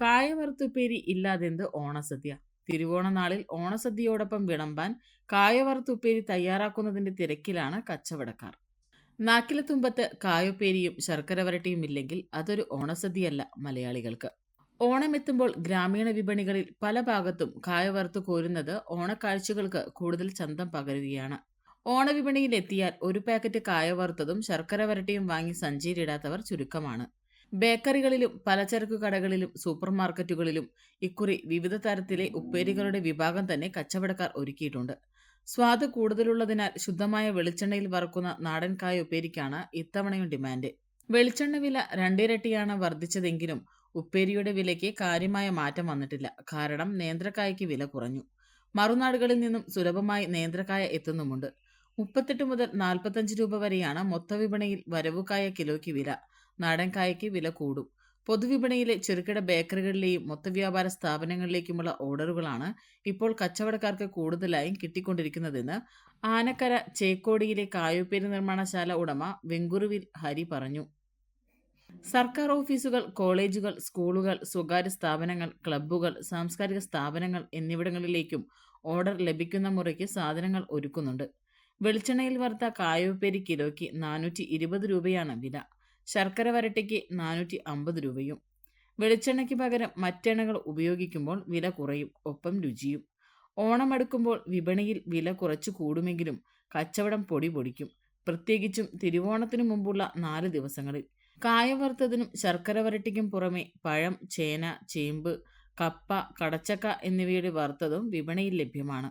കായവറുത്തുപ്പേരി ഇല്ലാതെന്ത് ഓണസദ്യ? തിരുവോണ നാളിൽ ഓണസദ്യയോടൊപ്പം വിളമ്പാൻ കായവറുത്തുപ്പേരി തയ്യാറാക്കുന്നതിന്റെ തിരക്കിലാണ് കച്ചവടക്കാർ. നാക്കിലെ തുമ്പത്ത് കായുപ്പേരിയും ശർക്കര വരട്ടിയും ഇല്ലെങ്കിൽ അതൊരു ഓണസദ്യയല്ല മലയാളികൾക്ക്. ഓണമെത്തുമ്പോൾ ഗ്രാമീണ വിപണികളിൽ പല ഭാഗത്തും കായ വറുത്ത് കോരുന്നത് ഓണക്കാഴ്ചകൾക്ക് കൂടുതൽ ചന്തം പകരുകയാണ്. ഓണവിപണിയിൽ എത്തിയാൽ ഒരു പാക്കറ്റ് കായ വറുത്തതും ശർക്കര വരട്ടിയും വാങ്ങി സഞ്ചിയിലിടാത്തവർ ചുരുക്കമാണ്. ബേക്കറികളിലും പലചരക്ക് കടകളിലും സൂപ്പർ മാർക്കറ്റുകളിലും ഇക്കുറി വിവിധ തരത്തിലെ ഉപ്പേരികളുടെ വിഭാഗം തന്നെ കച്ചവടക്കാർ ഒരുക്കിയിട്ടുണ്ട്. സ്വാദ് കൂടുതലുള്ളതിനാൽ ശുദ്ധമായ വെളിച്ചെണ്ണയിൽ വറുക്കുന്ന നാടൻ കായ ഉപ്പേരിക്കാണ് ഇത്തവണയും ഡിമാൻഡ്. വെളിച്ചെണ്ണ വില രണ്ടിരട്ടിയാണ് വർദ്ധിച്ചതെങ്കിലും ഉപ്പേരിയുടെ വിലയ്ക്ക് കാര്യമായ മാറ്റം വന്നിട്ടില്ല. കാരണം നേന്ത്രക്കായ്ക്ക് വില കുറഞ്ഞു. മറുനാടുകളിൽ നിന്നും സുലഭമായി നേന്ത്രക്കായ എത്തുന്നുമുണ്ട്. മുപ്പത്തെട്ട് മുതൽ നാൽപ്പത്തഞ്ച് രൂപ വരെയാണ് മൊത്തവിപണിയിൽ വരവുകായ കിലോയ്ക്ക് വില. നാടൻ കായയ്ക്ക് വില കൂടും. പൊതുവിപണിയിലെ ചെറുകിട ബേക്കറികളിലെയും മൊത്തവ്യാപാര സ്ഥാപനങ്ങളിലേക്കുമുള്ള ഓർഡറുകളാണ് ഇപ്പോൾ കച്ചവടക്കാർക്ക് കൂടുതലായും കിട്ടിക്കൊണ്ടിരിക്കുന്നതെന്ന് ആനക്കര ചേക്കോടിയിലെ കായുപ്പേരി നിർമ്മാണശാല ഉടമ വെങ്കുറുവിൽ ഹരി പറഞ്ഞു. സർക്കാർ ഓഫീസുകൾ കോളേജുകൾ സ്കൂളുകൾ സ്വകാര്യ സ്ഥാപനങ്ങൾ ക്ലബ്ബുകൾ സാംസ്കാരിക സ്ഥാപനങ്ങൾ എന്നിവിടങ്ങളിലേക്കും ഓർഡർ ലഭിക്കുന്ന മുറയ്ക്ക് സാധനങ്ങൾ ഒരുക്കുന്നുണ്ട്. വെളിച്ചെണ്ണയിൽ വറുത്ത കായുപ്പേരി കിലോയ്ക്ക് നാനൂറ്റി ഇരുപത് രൂപയാണ് വില. ശർക്കര വരട്ടിക്ക് നാനൂറ്റി അമ്പത് രൂപയും. വെളിച്ചെണ്ണയ്ക്ക് പകരം മറ്റെണ്ണകൾ ഉപയോഗിക്കുമ്പോൾ വില കുറയും ഒപ്പം രുചിയും. ഓണമെടുക്കുമ്പോൾ വിപണിയിൽ വില കുറച്ചു കൂടുമെങ്കിലും കച്ചവടം പൊടി പൊടിക്കും. പ്രത്യേകിച്ചും തിരുവോണത്തിനു മുമ്പുള്ള നാല് ദിവസങ്ങളിൽ. കായ വറുത്തതിനും ശർക്കര വരട്ടിക്കും പുറമെ പഴം ചേന ചേമ്പ് കപ്പ കടച്ചക്ക എന്നിവയുടെ വറുത്തതും വിപണിയിൽ ലഭ്യമാണ്.